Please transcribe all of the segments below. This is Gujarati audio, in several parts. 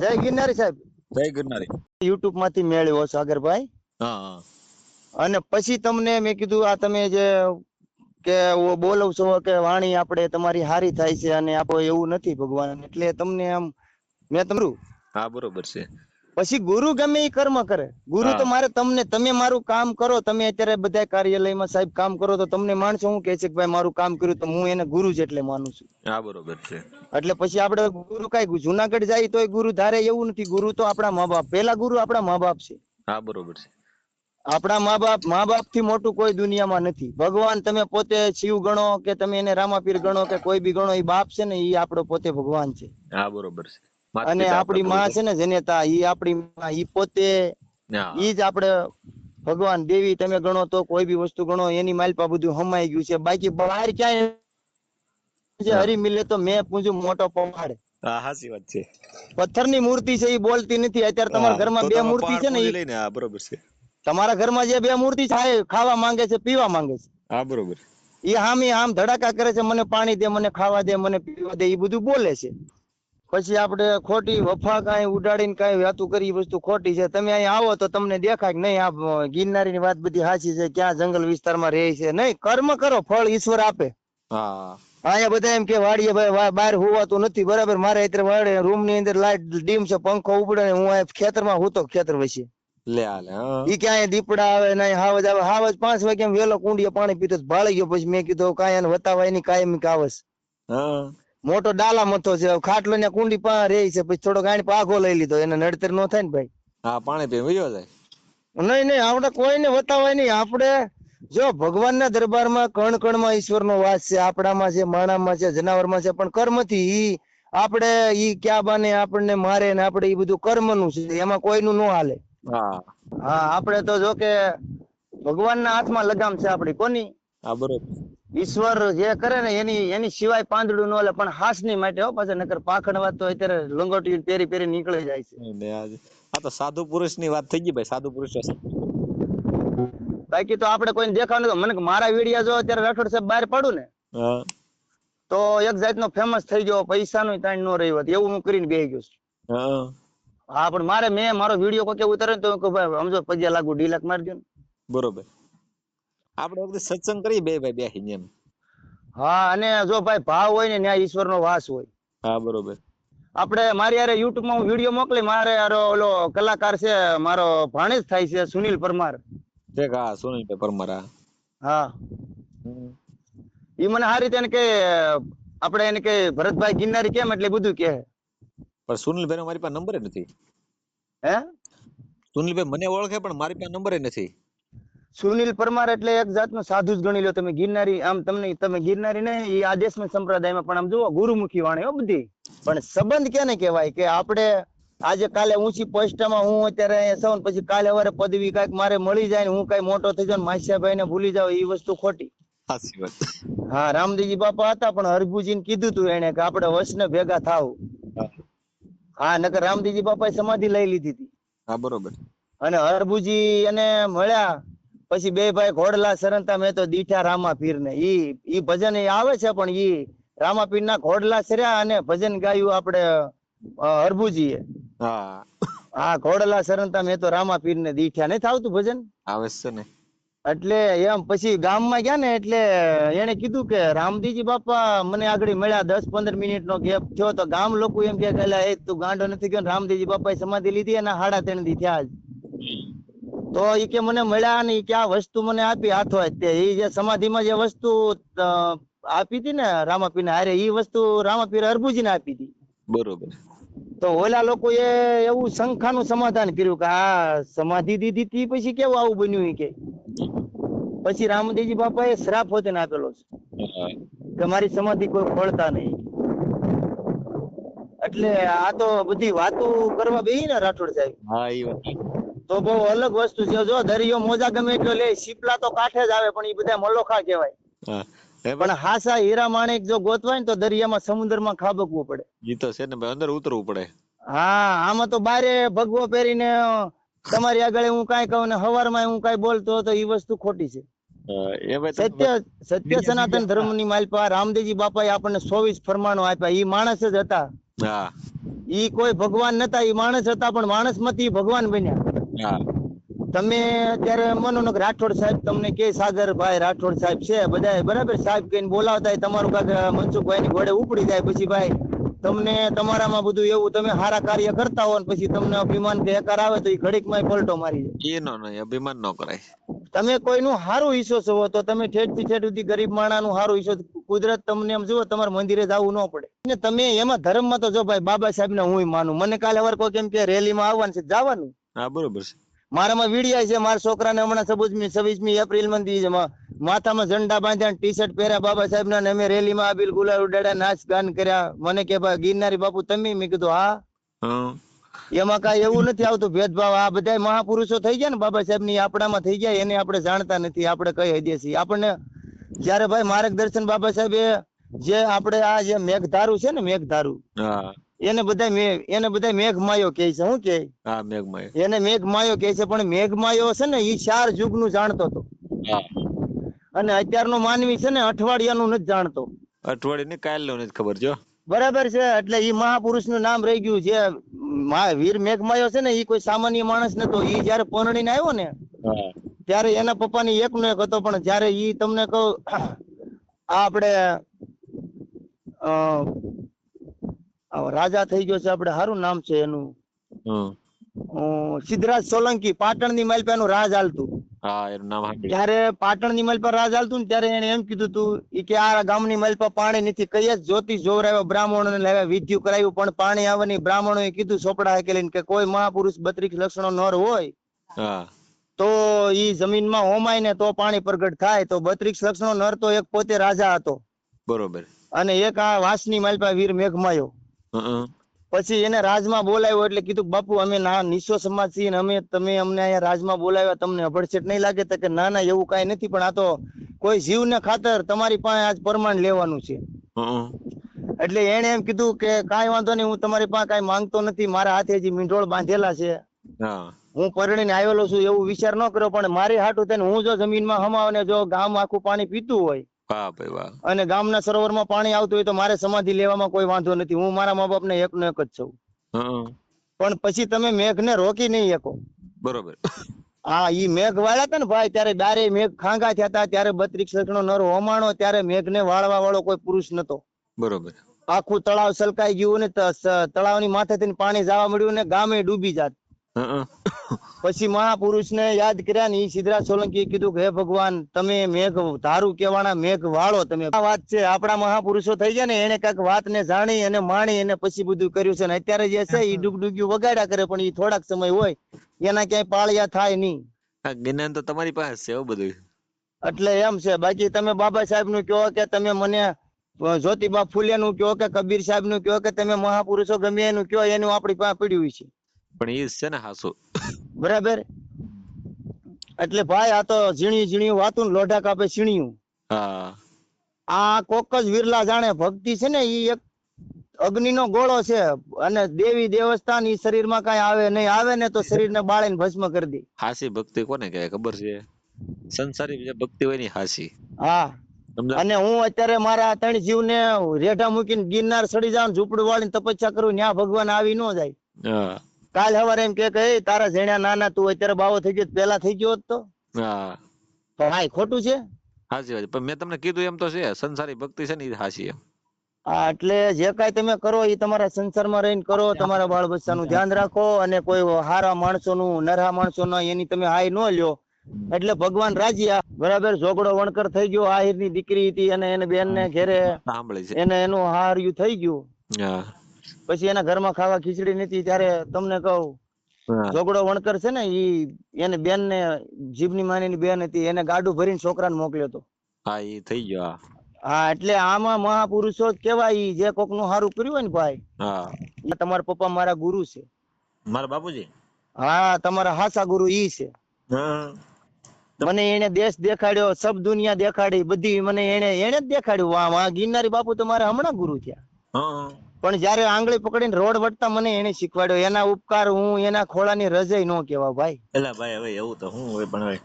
જય ગિરનારી સાહેબ. જય ગિરનારી. યુટ્યુબમાંથી મેળવ્યો સાગરભાઈ હા હા. અને પછી તમને મેં કીધું આ તમે જે કે બોલવ છો કે વાણી આપણે તમારી હારી થાય છે અને આપો એવું નથી ભગવાન. એટલે તમને આમ મેં તમારું હા બરોબર છે. પછી ગુરુ ગમે એ કર્મ કરે. ગુરુ તો મારે તમને તમે મારું કામ કરો તમે અત્યારે બધા કાર્યાલયમાં સાહેબ કામ કરો તો તમને માણસો હું કહે છે કે ભાઈ મારું કામ કર્યું તો હું એને ગુરુ જ એટલે માનું છું. હા બરોબર છે. એટલે પછી આપણે ગુરુ કઈ જુનાગઢ જાય તોય ગુરુ ધારે એવું નથી. ગુરુ તો આપણા મા બાપ પેલા ગુરુ આપણા મા બાપ છે. હા બરોબર છે. આપણા મા બાપ મા બાપથી મોટું કોઈ દુનિયામાં નથી. ભગવાન તમે પોતે શિવ ગણો કે તમે એને રામાપીર ગણો કે કોઈ બી ગણો એ બાપ છે ને એ આપણો પોતે ભગવાન છે. હા બરોબર છે. અને આપણી માં છે ને જનેતા ઈ આપણી માં ઈ પોતે ઈ જ આપણે ભગવાન દેવી તમે ગણો તો કોઈ બી વસ્તુ ગણો એની માલપા બધું હમાઈ ગયું છે. બાકી બહાર ક્યાંય જે હરી મિલે તો મેં પૂછ્યું મોટો પહાડ. હા સાચી વાત છે. પથ્થરની મૂર્તિ છે એ બોલતી નથી. અત્યારે તમારા ઘરમાં બે મૂર્તિ છે ને લઈને હા બરોબર છે. તમારા ઘરમાં જે બે મૂર્તિ છે ખાવા માંગે છે પીવા માંગે છે. હા બરોબર. એ હામી આમ ધડાકા કરે છે મને પાણી દે મને ખાવા દે મને પીવા દે એ બધું બોલે છે. પછી આપણે ખોટી વફા કાંઈ ઉડાડીને કાંઈ વાતું કરી વસ્તુ ખોટી છે. તમે અહીં આવો તો તમને દેખાય કે નહીં આ ગિરનારીની વાત બધી સાચી છે ક્યાં જંગલ વિસ્તારમાં રહે છે. નહીં કર્મ કરો ફળ ઈશ્વર આપે. હા. અહીંયા બધા એમ કે વાડીએ ભાઈ બહાર હોવાતું નથી બરાબર? મારે અત્યારે વાડે રૂમની અંદર લાઈટ ડીમ છે પંખો ઉપડે ને હું ખેતરમાં હું તો ખેતર વચ્ચે લે આલે ઈ ક્યાંય દીપડા આવે નહીં હાવજ આવે? હાવજ પાંચ વાગે વેલો કુંડીએ પાણી પીતો ભાળી ગયો પછી મેં કીધું કાંઈ વતાવાય નહીં કાયમી કાવસ. હા. મોટો ડાલા મથો છે ખાટલો ને કુંડી પા રે છે પછી થોડો ગાણી પાઘો લઈ લીધો એને નડતર નો થાય ને ભાઈ. હા પાણી પી વયો જાય. નહીં નહીં આપણે કોઈને બતાવાય નહીં આપણે જો ભગવાનના દરબારમાં કણ કણમાં ઈશ્વરનો વાસ છે આપણામાં છે માણામાં છે જનાવરમાં છે પણ કર્મથી ઈ આપણે ઈ ક્યાં બાને આપણને મારે ને આપણે ઈ બધું કર્મનું છે એમાં કોઈનું ન હાલે. હા. હા આપણે તો જો કે ભગવાનના હાથમાં લગામ છે આપણી કોની? હા બરોબર. ઈશ્વર જે કરે ને એની એની સિવાય પાંદડું ન પણ હાસની માટે હો પાછા નકર પાખણ વાત તો અત્યારે લંગોટી પહેરી પહેરી નીકળે જાય છે. આ તો સાધુ પુરુષની વાત થઈ ગઈ ભાઈ સાધુ પુરુષ. બાકી તો આપણે કોઈને દેખાવ નથી. મને મારા વિડિયા જો અત્યારે રાઠોડ સાહેબ બહાર પાડું ને તો એક જાતનો ફેમસ થઈ ગયો પૈસાનું તાણ નો રહ્યો એવું હું કરીને બેહી ગયો છું. હા. પણ મારે મેં મારો વીડિયો કોઈ ઉતારે ને તો કહું ભાઈ સમજો પજ્યા લાગુ ડી લાખ મારજો ને. બરોબર. આપણે વખતે સત્સંગ કરીએ બે ભાઈ બેસીને એમ. હા અને જો ભાઈ ભાવ હોય ને ત્યાં ઈશ્વરનો વાસ હોય. હા બરોબર. આપણે મારી યારે યુટ્યુબમાં વીડિયો મોકલી મારે યારો ઓલો કલાકાર છે મારો ભાણેજ થાય છે સુનિલ પરમાર. ઠીક હા સુનિલ પરમાર હા. હા. ઈ મને આ રીતે કે આપણે એને કે ભરતભાઈ ગિરનારી કેમ એટલે બધું કે પણ સુનિલભાઈ મારી પાસે નંબર નથી. હે? સુનિલભાઈ મને ઓળખે પણ મારી પાસે નંબર નથી. સુનિલ પરમાર એટલે એક જાતનો સાધુ જ ગણી લો તમે. ગિરનારી આમ તમને તમે ગિરનારી ને એ આદેશ સંપ્રદાયમાં પણ આમ જુઓ ગુરુમુખી વાણી હો બધી. પણ સંબંધ કેને કહેવાય કે આપણે આજે કાલે ઊંચી પોસ્ટમાં હું અત્યારે અહીંયા સૌ પછી કાલે સવારે પદવી કાંઈક મારે મળી જાય ને હું કાંઈ મોટો થઈ જાઉં ને માસિયાભાઈ ને ભૂલી જાવ એ વસ્તુ ખોટી. હા રામદેવજી બાપા હતા પણ હરભુજીને કીધું તું એને કે આપણે વસને ભેગા થાવ. હા. હા નકર રામદેવજી બાપાએ સમાધિ લઈ લીધી હતી. હા બરોબર. અને હરભુજી એને મળ્યા પછી બે ભાઈ ઘોડલા સરંતા મેં તો દીઠા રામાપીર ને ઈ ઈ ભજન આવે છે પણ ઈ રામાપીર ના ઘોડલા સર્યા અને ભજન ગાયું આપણે હરભુજી હા. હા ઘોડલા સરંતા મેં તો રામાપીર ને દીઠા. નથી આવતું ભજન? આવે છે ને. એટલે એમ પછી ગામમાં ગયા ને એટલે એને કીધું કે રામજીજી બાપા મને આગળ મળ્યા દસ પંદર મિનિટ નો ગેપ થયો. તો ગામ લોકો એમ કે એ તું ગાંડો નથી ગયો રામજીજી બાપાએ સમાધિ લીધી એના હાડા ત્રણ દી થયા જ." તો ઈ કે મને મળ્યા ને કે આ વસ્તુ મને આપી હાથો તે. એ જે સમાધિમાં જે વસ્તુ આપી હતી ને રામાપીર હારે એ વસ્તુ રામાપીર હરભુજીને આપી હતી. બરોબર. તો ઓલા લોકોએ એવું શંખાનું સમાધાન કર્યું કે આ સમાધિ દીધી હતી પછી કેવું આવું બન્યું કે? પછી રામદેવજી બાપા એ શ્રાપ હોતે આપેલો છે કે મારી સમાધિ કોઈ ફળતા નહીં. એટલે આ તો બધી વાતો કરવા બેહી ને રાઠોડ સાહેબ. હા એ વાત તો બહુ અલગ વસ્તુ છે. જો દરિયો મોજા ગમે એટલો લે શીપલા તો કાંઠે જ આવે પણ એ બધા મલોખા કહેવાય. પણ હાસા હીરા માણેક જો ગોતવાય ને તો દરિયામાં સમુદ્રમાં ખાબકવું પડે. ઈ તો છે ને ભાઈ અંદર ઉતરવું પડે. હા આમાં તો બારે ભગવો પહેરીને તમારી આગળ હું કાંઈ કહું ને હવારમાં હું કાંઈ બોલતો હતો એ વસ્તુ ખોટી છે. એ સત્ય સત્ય સનાતન ધર્મની માલપા રામદેવજી બાપાએ આપણને ચોવીસ ફરમાનો આપ્યા. એ માણસ જ હતા. ઈ કોઈ ભગવાન નતા ઈ માણસ હતા પણ માણસમાંથી ભગવાન બન્યા. તમે અત્યારે માનો ને કે રાઠોડ સાહેબ તમને કે સાગરભાઈ રાઠોડ સાહેબ છે બધા બરાબર? સાહેબ કહીને બોલાવતા તમારું કાક મનસુખભાઈ ની ઘોડે ઉપડી જાય પછી ભાઈ. તમને તમારામાં બધું એવું તમે સારા કાર્ય કરતા હો પછી તમને અભિમાન કે એકાર આવે તો એ ઘડીકમાં પલટો મારી જાય. એનો નહીં અભિમાન ન કરાય. તમે કોઈનું સારું ઈચ્છો છો તો તમે ઠેઠથી ઠેઠ સુધી ગરીબ માણાનું સારું ઈચ્છો કુદરત તમને એમ જુઓ તમારે મંદિરે જવું ન પડે. ને તમે એમાં ધર્મમાં તો જો ભાઈ બાબા સાહેબ ને હું માનું. મને કાલે વાર કોઈ કેમ કે રેલીમાં આવવાનું છે જવાનું. હા બરોબર છે. મારામાં વીડિયા છે મારા છોકરાને હમણાં છવ્વીસમી છવ્વીસમી એપ્રિલમાં દી માથામાં ઝંડા બાંધ્યા ટી શર્ટ પહેર્યા બાબા સાહેબ ના અમે રેલીમાં આબિલ ગુલાલ ઉડાડ્યા નાચ ગાન કર્યા. મને કે ભાઈ ગિરનારી બાપુ તમે? મેં કીધું હા. એમાં કાંઈ એવું નથી આવતું ભેદભાવ. આ બધા મહાપુરુષો થઈ ગયા ને બાબા સાહેબની આપણામાં થઈ ગયા એને આપણે જાણતા નથી આપણે કઈ હદીએ છીએ. આપણને જયારે ભાઈ માર્ગદર્શન બાબા સાહેબે જે આપણે આ જે મેઘધારું છે ને મેઘધારું હા. એને બધા એને બધા મેઘમાયો કહે છે શું કે હા મેઘમય. એને મેઘમાયો કહે છે પણ મેઘમાયો છે ને એ ચાર યુગનું જાણતો હતો. અને અત્યારનો માનવી છે ને અઠવાડિયાનું નથી જાણતો. અઠવાડિયે ને કાલ નથી ખબર જો. બરાબર છે એટલે એ મહાપુરુષનું નામ રહી ગયું જે વીર મેઘમાયો છે ને એ કોઈ સામાન્ય માણસ નતો. ઈ જયારે પરણીને આવ્યો ને ત્યારે એના પપ્પાની એક નો એક હતો પણ જયારે ઈ તમને કહું આ આપણે અ, આ રાજા થઈ ગયો છે આપણે સારું નામ છે એનું. સિદ્ધરાજ સોલંકી પાટણની માલપાનું રાજ હાલતું. હા એનું નામ સાંભળ્યું. જયારે પાટણની માલપા રાજ હાલતું ને ત્યારે એને એમ કીધું તું કે આ ગામની પર પાણી નથી. કઈ જ જ્યોતિષ જોવરાવ્યો બ્રાહ્મણોને લાવ્યા વિધ્યુ કરાવ્યું પણ પાણી આવવાની બ્રાહ્મણોએ કીધું ચોપડા હાકેલીને કે કોઈ મહાપુરુષ બત્રીસ લક્ષણો નર હોય હા. તો ઈ જમીનમાં હોમાય ને તો પાણી પ્રગટ થાય. તો બત્રીસ લક્ષણો નર તો એક પોતે રાજા હતો. બરોબર. અને એક આ વાંસની માલપા વીર મેઘમાયો. પછી એને રાજમાં બોલાવ્યો એટલે કીધું બાપુ અમે ના નિશો સમાજ છીએ ને અમે તમે અમને અહીંયા રાજમાં બોલાવ્યા તમને અભડછેટ નહીં લાગે? તો કે ના ના એવું કાંઈ નથી પણ આ તો કોઈ જીવને ખાતર તમારી પાસે આજ પ્રમાણ લેવાનું છે. એટલે એને એમ કીધું કે કાંઈ વાંધો નહીં હું તમારી પાસે કાંઈ માંગતો નથી મારા હાથે હજી મીંઢોળ બાંધેલા છે. હા. પરણીને આવેલો છું એવું વિચાર ન કર્યો પણ મારી હાટું થઈને હું જો જમીનમાં હમાવને જો ગામ આખું પાણી પીતું હોય વાહ ભાઈ વાહ. અને ગામના સરોવરમાં પાણી આવતું હોય તો મારે સમાધિ લેવામાં કોઈ વાંધો નથી. હું મારા મા બાપને એકનો એક જ છું. પણ પછી તમે મેઘને રોકી નહીં શકો. બરોબર. હા ઈ મેઘ વાળા હતા ને ભાઈ ત્યારે ડારે મેઘ ખાંગા થયા હતા ત્યારે બત્રીસ લક્ષણો નર હોમાણો ત્યારે મેઘને વાળવા વાળો કોઈ પુરુષ નતો. બરોબર. આખું તળાવ સલકાઈ ગયું ને તળાવની માથેથી પાણી જવા મળ્યું ને ગામે ડૂબી જાત. પછી મહાપુરુષને યાદ કર્યા ને એ સિદ્ધરાજ સોલંકી કીધું કે હે ભગવાન તમે મેઘ ધારું કેવાના મેઘ વાળો તમે. આ વાત છે આપણા મહાપુરુષો થઈ ગયા ને એને કંઈક વાત ને જાણી અને માણી અને પછી બધું કર્યું છે ને અત્યારે જે છે એ ડુગડુગ્યું વગાડ્યા કરે પણ એ થોડાક સમય હોય એના ક્યાંય પાળિયા થાય નહીં. જ્ઞાન તો તમારી પાસે છે એવું બધું એટલે એમ છે બાકી તમે બાબા સાહેબનું કહો કે તમે મને જ્યોતિબા ફુલે નું કહો કે કબીર સાહેબનું કહો કે તમે મહાપુરુષો ગમે એનું કહો એનું આપણી પાસે પડ્યું છે. પણ એ છે ને હાસુ. બરાબર? એટલે ભાઈ આ તો ઝીણી ઝીણી વાતું ને લોઢા કાપે છીણ્યું હા. આ કોક જ વિરલા જાણે ભક્તિ છે ને એ એક અગ્નિનો ગોળો છે અને દેવી દેવસ્થાન ઈ શરીરમાં કઈ આવે નહીં આવે ને તો શરીરને બાળીને ભસ્મ કરી દે. હાસી ભક્તિ કોને કહેવાય? ખબર છે? સંસારી ભક્તિ હોયની હાસી. હા. અને હું અત્યારે મારા ત્રણ જીવ ને રેઢા મૂકીને ગિરનાર સડી જાવ ઝૂંપડું વાળીને તપસ્યા કરું ત્યાં ભગવાન આવી ન જાય. હા. કાલ સવારે એમ કે કે "એ તારા જેણ્યા નાના તું અત્યારે બાવો થઈ ગયો પેલા થઈ ગયો તો. હા. તો ભાઈ ખોટું છે? હાજી વાત પણ મેં તમને કીધું એમ તો છે સંસારી ભક્તિ છે ને એ હાસી એમ. એટલે જે કાંઈ તમે કરો એ તમારા સંસારમાં રહીને કરો તમારા બાળ બચ્ચાનું ધ્યાન રાખો અને કોઈ હારા માણસોનું નરહા માણસોના એની તમે હાય ન લ્યો. એટલે ભગવાન રાજીયા. બરાબર ઝોગડો વણકર થઈ ગયો આહિરની દીકરી હતી અને એને બેન ને ઘેરે એને એનું હાર્યું થઈ ગયું. હા. પછી એના ઘરમાં ખાવા ખીચડી નથી ત્યારે તમને કહું હા. ઝોગડો વણકર છે ને ઈ એને બેન ને જીભની માની બેન હતી એને ગાડું ભરીને છોકરાને મોકલ્યો હતો. હા એ થઈ ગયો હા. એટલે આમાં મહાપુરુષો જ કેવાય ઈ જે કોકનું સારું કર્યું હોય ને ભાઈ હા. તમારા પપ્પા મારા ગુરુ છે. મારા બાપુજી? હા તમારા હાસા ગુરુ ઈ છે. મને એને દેશ દેખાડ્યો સબ દુનિયા દેખાડી બધી મને એને એને જ દેખાડ્યું. વાહ વાહ ગિરનારી બાપુ તો મારા હમણાં ગુરુ થયા. હા. પણ જયારે આંગળી પકડીને રોડ વટતા મને એને શીખવાડ્યો એના ઉપકાર હું એના ખોળાની રજય નો કેવા ભાઈ. એલા ભાઈ હવે એવું તો હું હોય પણ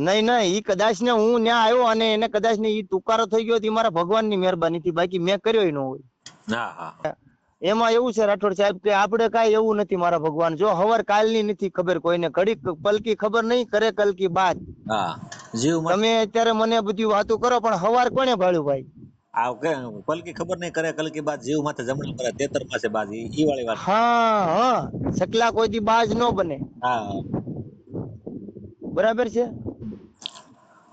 નહીં નહીં ઈ કદાચ ને હું ન્યા આવ્યો અને એને કદાચ ને ઈ તુકારો થઈ ગયો મારા ભગવાનની મહેરબાની થી બાકી મેં કર્યો ન હોય. એમાં એવું છે રાઠોડ સાહેબ કે આપણે કાંઈ એવું નથી મારા ભગવાન. જો હવર કાલની નથી ખબર કોઈને ઘડીક પલકી ખબર નહીં કરે કલકી બાદ. તમે અત્યારે મને બધી વાતો કરો પણ હવાર કોને ભાળ્યું ભાઈ? આ કે કલકી ખબર નહીં કરે કલકી બાદ જીવ માથે જમણા કરે તેતર પાસે બાજ ઈ વાળી વાત. હા હા સકલા કોઈ દી બાજ નો બને. હા. બરાબર છે?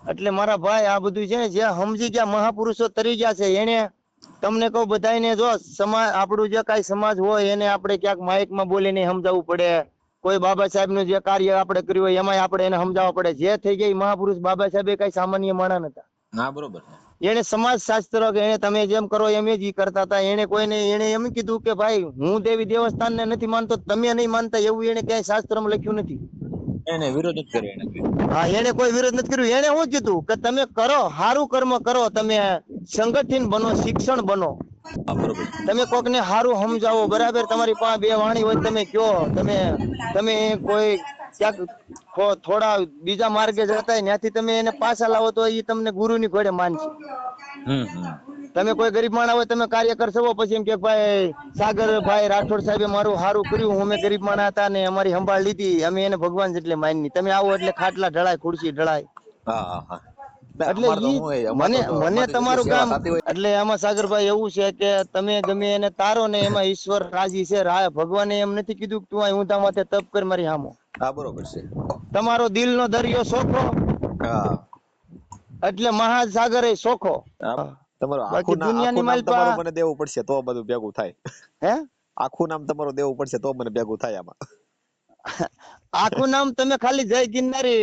એટલે મારા ભાઈ આ બધું છે જે સમજી ગયા મહાપુરુષો તરી ગયા છે એને તમને કહું બધાને જો સમાજ આપણું જે કઈ સમાજ હોય એને આપણે ક્યાંક માઇકમાં બોલીને સમજાવવું પડે. કોઈ બાબા સાહેબનું જે કાર્ય આપણે કર્યું હોય એમાંય આપણે એને સમજાવવા પડે. જે થઈ ગયા મહાપુરુષ બાબા સાહેબ કઈ સામાન્ય માણસ નતા હા બરોબર એને સમાજ શાસ્ત્ર કે એને તમે જેમ કરો એમ જ કરતા હતા. એને કોઈને એને એમ કીધું કે ભાઈ હું દેવી દેવસ્થાન ને નથી માનતો તમે નહીં માનતા એવું એને ક્યાંય શાસ્ત્રમાં લખ્યું નથી. એને વિરોધ જ કર્યો હા એને કોઈ વિરોધ નથી કર્યું. એને હું કીધું કે તમે કરો સારું કર્મ કરો તમે સંગઠિત બનો શિક્ષણ બનો. તમે કોક ને સારું સમજાવો બરાબર? તમારી પાસે બે વાણી હોય તમે કયો. તમે તમે કોઈ ક્યાંક થોડા બીજા માર્ગે જતા ત્યાંથી તમે એને પાછા લાવો તો એ તમને ગુરુની ઘોડે માનશે. તમે કોઈ ગરીબ માણા હોય તમે કાર્ય કરશો પછી એમ કે ભાઈ સાગર ભાઈ રાઠોડ સાહેબે મારું સારું કર્યું અમે ગરીબ માણા હતા ને અમારી સંભાળ લીધી અમે એને ભગવાન જેટલે માની તમે આવો એટલે ખાટલા ઢળાય ખુરશી ઢળાય. એટલે મને મને તમારું હોય. એટલે આમાં સાગરભાઈ એવું છે કે તમે ગમે એને તારો ને એમાં ઈશ્વર રાજી છે ભગવાને એમ નથી કીધું કે તું અહીં ઊંધા માથે તપ કર મારી હામો. હા બરોબર છે. તમારો દિલનો દરિયો સોખો હા. એટલે મહાસાગર એ સોખો તમારો આખું દુનિયાની માલ તમારું મને દેવું પડશે તો બધું ભેગું થાય. હે? આખું નામ તમારું દેવું પડશે તો મને ભેગું થાય આમાં. આખું નામ તમે ખાલી જય ગિરનારી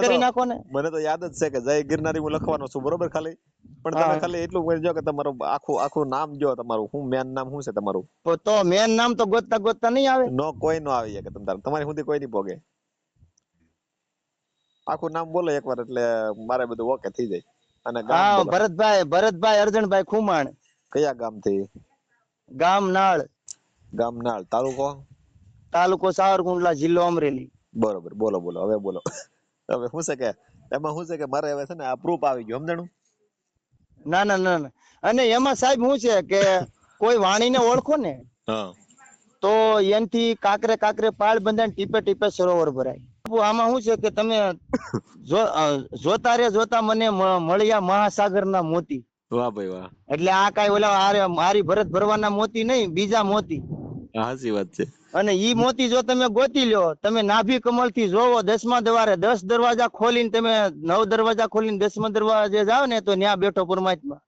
કરી નાખો ને મને તો યાદ જ છે કે જય ગિરનારી હું લખવાનો છું બરોબર ખાલી? પણ તમે ખાલી એટલું કરજો કે તમારું આખું આખું નામ જો તમારું હું મેન નામ શું છે તમારું? તો- મેન નામ તો ગોતતા ગોતતા નહીં આવે? નો કોઈ નો આવી શકે તમારે તમારી સુધી કોઈ નહીં ભોગે. આખું નામ બોલો એકવાર એટલે મારે બધું ઓકે થઈ જાય. અને હા ભરતભાઈ ભરતભાઈ અર્જણભાઈ ખુમાણ. કયા ગામથી ગામ નાળ ગામ નાળ તાલુકો? તાલુકો સાવરકુંડલા જિલ્લો અમરેલી. બરોબર બોલો બોલો હવે બોલો. હવે શું છે કે એમાં શું છે કે મારે હવે છે ને આ પ્રૂફ આવી ગયું સમજણું? ના ના ના ના. અને એમાં સાહેબ શું છે કે કોઈ વાણીને ઓળખો ને તો એનથી કાકરે કાકરે પાળ બંધાય ટીપે ટીપે સરોવર ભરાય. આમાં શું છે કે તમે જોતા રે જોતા મને મળ્યા મળ્યા મહાસાગરના મોતી. વાહ ભાઈ વાહ. એટલે આ કઈ ઓલા મારી ભરત ભરવાના મોતી નહીં બીજા મોતી. સાચી વાત છે. અને ઈ મોતી જો તમે ગોતી લ્યો તમે નાભી કમળથી જોવો દસમા દ્વારે દસ દરવાજા ખોલીને તમે નવ દરવાજા ખોલીને દસમા દરવાજે જાવ ને તો ન્યા બેઠો પરમાત્મા.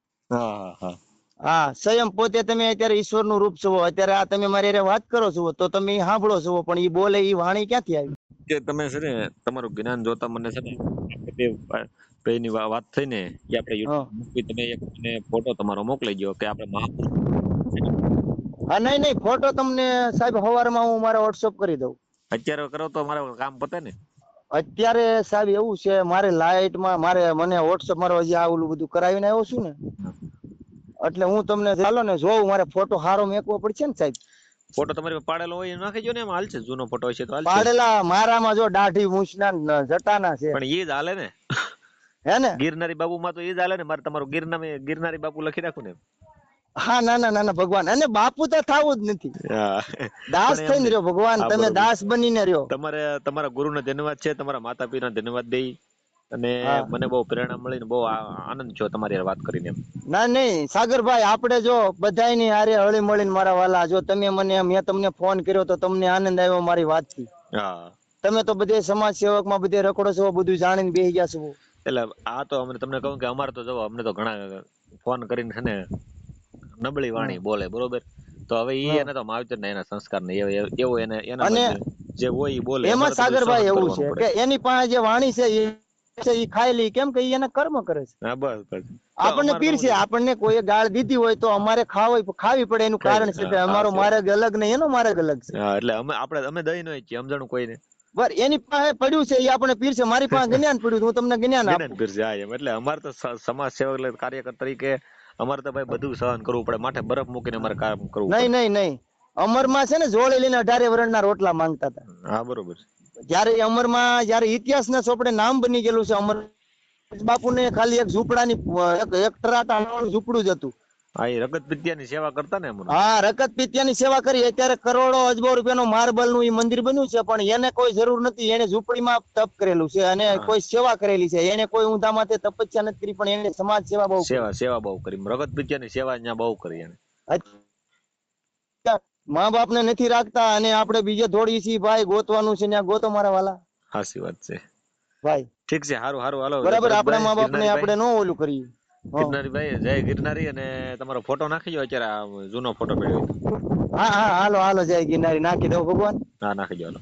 હા સ્વયં પોતે તમે અત્યારે ઈશ્વરનું રૂપ છો અત્યારે આ તમે મારી વાત કરો છો તો તમે સાંભળો છો પણ ઈ બોલે ઈ વાણી ક્યાંથી આવી? કે તમે છે ને તમારું જ્ઞાન જોતા મને છે ને વા- વાત થઈ ને કે આપણે તમે એક મને ફોટો તમારો મોકલી દો કે આપણે મહાપુરુષ હા નહીં નહીં ફોટો તમને સાહેબ સવારમાં હું મારા વોટ્સઅપ કરી દઉં. અત્યારે કરો તો મારે કામ પતે ને. અત્યારે સાહેબ એવું છે મારે લાઇટમાં મારે મને વોટ્સઅપ મારો હજી આ ઓલું બધું કરાવીને આવ્યો છું ને. એટલે હું તમને ચાલો ને જોઉં મારે ફોટો હારો મેકવો પડશે ને સાહેબ. ફોટો તમારી પાડેલો હોય નાખી દો ને હાલ હાલશે જૂનો ફોટો હશે તો પાડેલા મારામાં જો દાઢી મૂછના જટાના છે. પણ એ જ હાલે ને. હે ને? ગિરનારી બાબુ માં તો એ જ હાલે ને મારે તમારું ગિરનારી ગિરનારી બાપુ લખી રાખું ને હા ના ના ના ના ભગવાન. અને બાપુ તો થાવું જ નથી. દાસ થઈને રહ્યો ભગવાન. તમે દાસ બનીને રહ્યો. તમારે તમારા ગુરુને ધન્યવાદ છે તમારા માતા પિતાને ધન્યવાદ દઈ. અને મને બહુ પ્રેરણા મળીને બહુ આનંદ થયો તમારી વાત કરીને ના નહીં. સાગરભાઈ આપણે જો બધાયની હારે હળી મળીને મારા વાલા જો તમે મને મેં તમને ફોન કર્યો તો તમને આનંદ આવ્યો મારી વાતથી. હા. તમે તો બધે સમાજ સેવકમાં બધે રખડો છો બધું જાણીને બેસી ગયા છો. એટલે આ તો અમને તમને કહું કે અમારે તો જો અમને તો ઘણા ફોન કરીને છે ને નબળી વાણી બોલે બરોબર? તો હવે ઈ એને તો માવતર ને એના સંસ્કાર ને એવો એને એના જે હોય ઈ બોલે એમાં સાગરભાઈ એવું છે કે એની પાસે જે વાણી છે એ ઈ ખાઈ કેમ કે ઈ એના કર્મ કરે છે? હા બસ બસ. આપણને પીર છે આપણને કોઈ ગાળ દીધી હોય તો અમારે ખાવી ખાવી પડે એનું કારણ છે કે અમારો માર્ગ અલગ ને એનો માર્ગ અલગ છે. હા એટલે અમે આપણે અમે દઈ નો છીએ સમજણું કોઈને? બર એની પાસે પડ્યું છે એ આપણે પીર છે મારી પાસે જ્ઞાન પડ્યું હું તમને જ્ઞાન આપું. પીર છે હા એમ. એટલે અમારે તો સમાજ સેવક કાર્યકર તરીકે અમારે તો ભાઈ બધું સહન કરવું પડે. માથે બરફ મૂકીને અમારે કામ કરવું નહીં નહીં નહીં. અમરમાં છે ને જોડે લઈને અઢારે વર્ણના રોટલા માંગતા હતા. હા બરોબર જયારે અમરમાં જયારે ઇતિહાસના ચોપડે નામ બની ગયેલું છે અમર બાપુને ખાલી એક ઝૂંપડાની એક એક ટરાટા ઝૂંપડું જ હતું. હા એ રગત પિત્યાની સેવા કરતા ને હા રકત પિત્યાની સેવા કરી અત્યારે કરોડો અજબો રૂપિયાનું માર્બલનું ઈ મંદિર બન્યું છે પણ એને કોઈ જરૂર નથી. એને ઝૂંપડીમાં તપ કરેલું છે અને કોઈ સેવા કરેલી છે. એને કોઈ ઊંધા માથે તપસ્યા નથી કરી પણ એને સમાજ સેવા બહુ સેવા સેવા બહુ કરી. રગત પિત્યાની સેવા અહીંયા બહુ કરી એને. મા બાપ ને નથી રાખતા અને આપણે બીજે થોડી છીએ. ભાઈ ગોતવાનું છે ત્યાં. ગોતો મારા વાલા. સાચી વાત છે. ભાઈ. ઠીક છે સારું સારું હાલો બરાબર આપણા મા બાપ ને આપડે આપણે નો ઓલું કરીએ. ગિરનારી ભાઈ જય ગિરનારી અને તમારો ફોટો નાખી દો અત્યારે જૂનો ફોટો પડ્યો હા હા હાલો હાલો જય ગિરનારી. નાખી દો ભગવાન. હા નાખી દો હાલો.